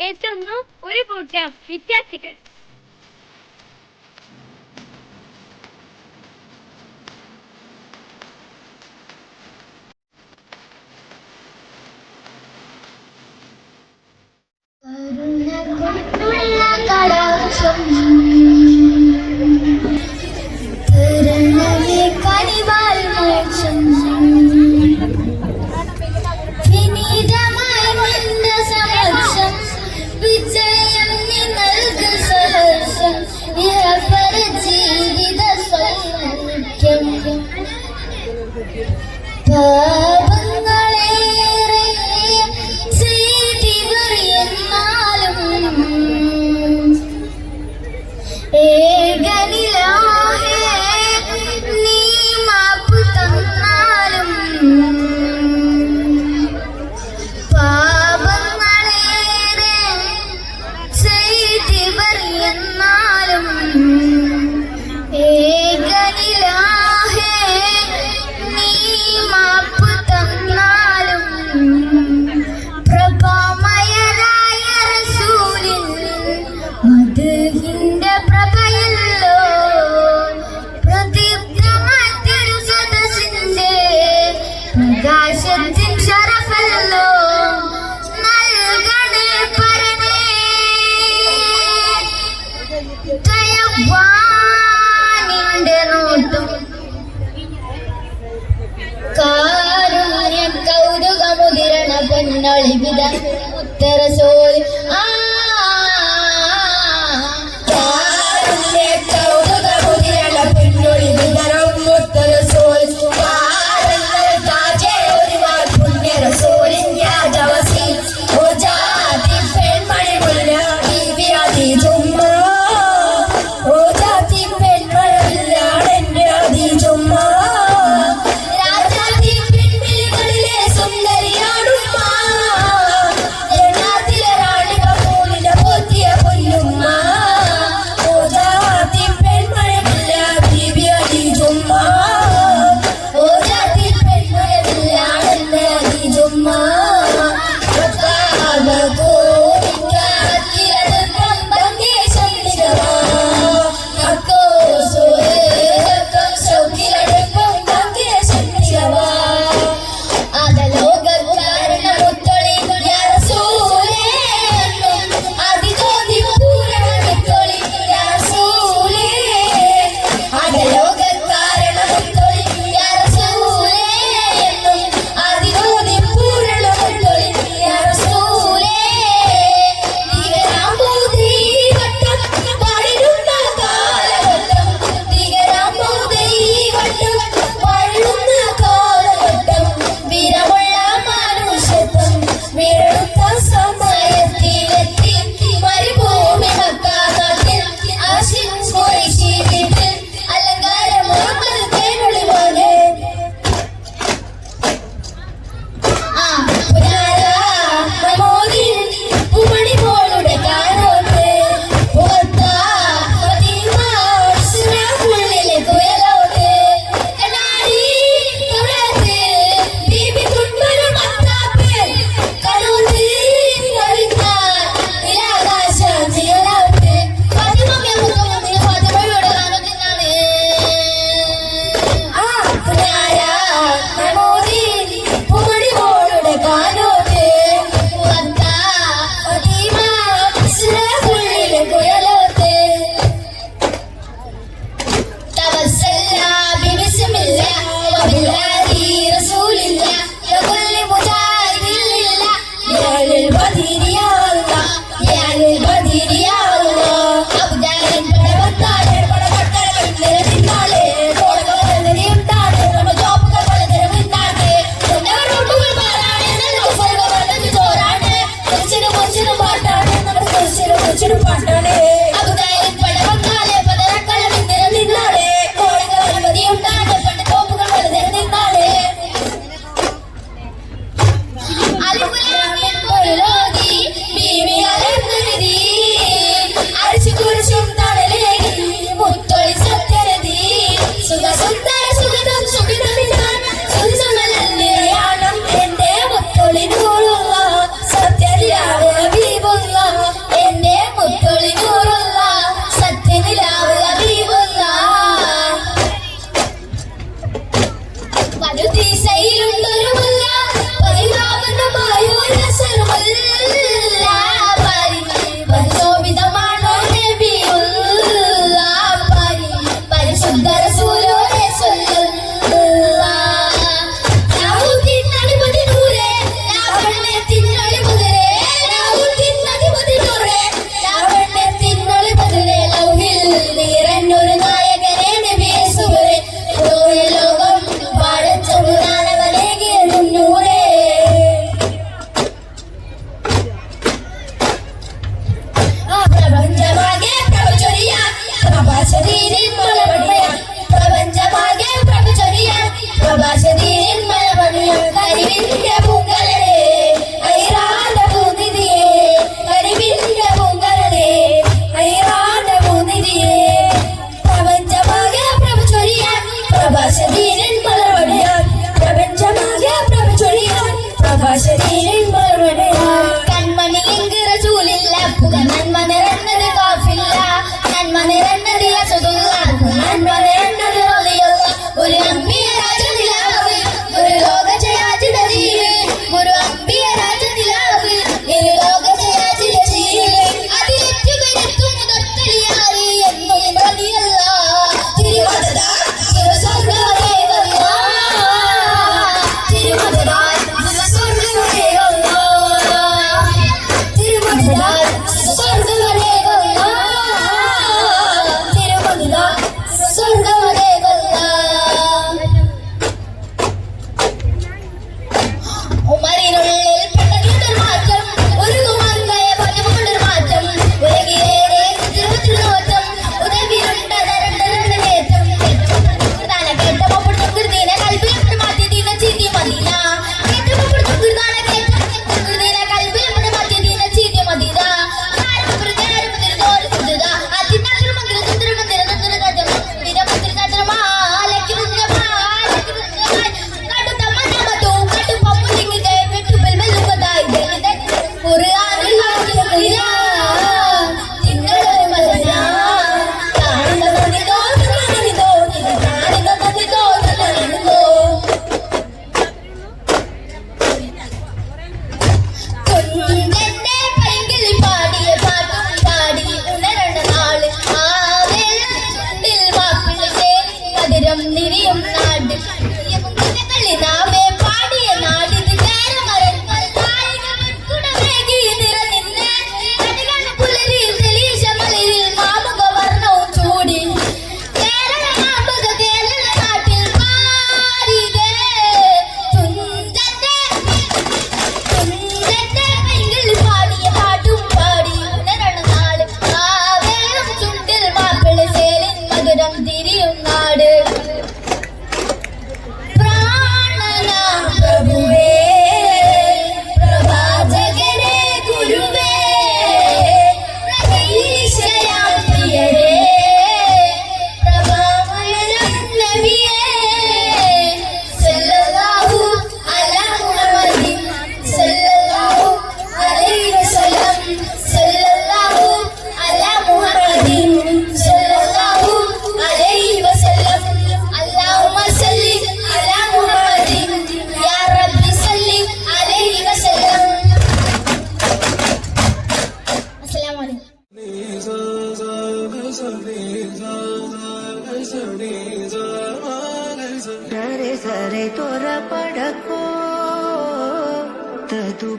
എത്തുന്നു ഒരു കൂട്ടം വിദ്യാർത്ഥികൾ. കരുണ കൊണ്ടുള്ള കടാക്ഷം. നെഞ്ചിൻ ശരഫല്ലോ നൽകണേ പരനേ. ദയവാനിന്റെ നോട്ടും കാരുണ്യ കൗതുകമുതിരണ പെണ്ണൊളി വിധ ഉത്തരസോൽ ആ मेरे calidad. tu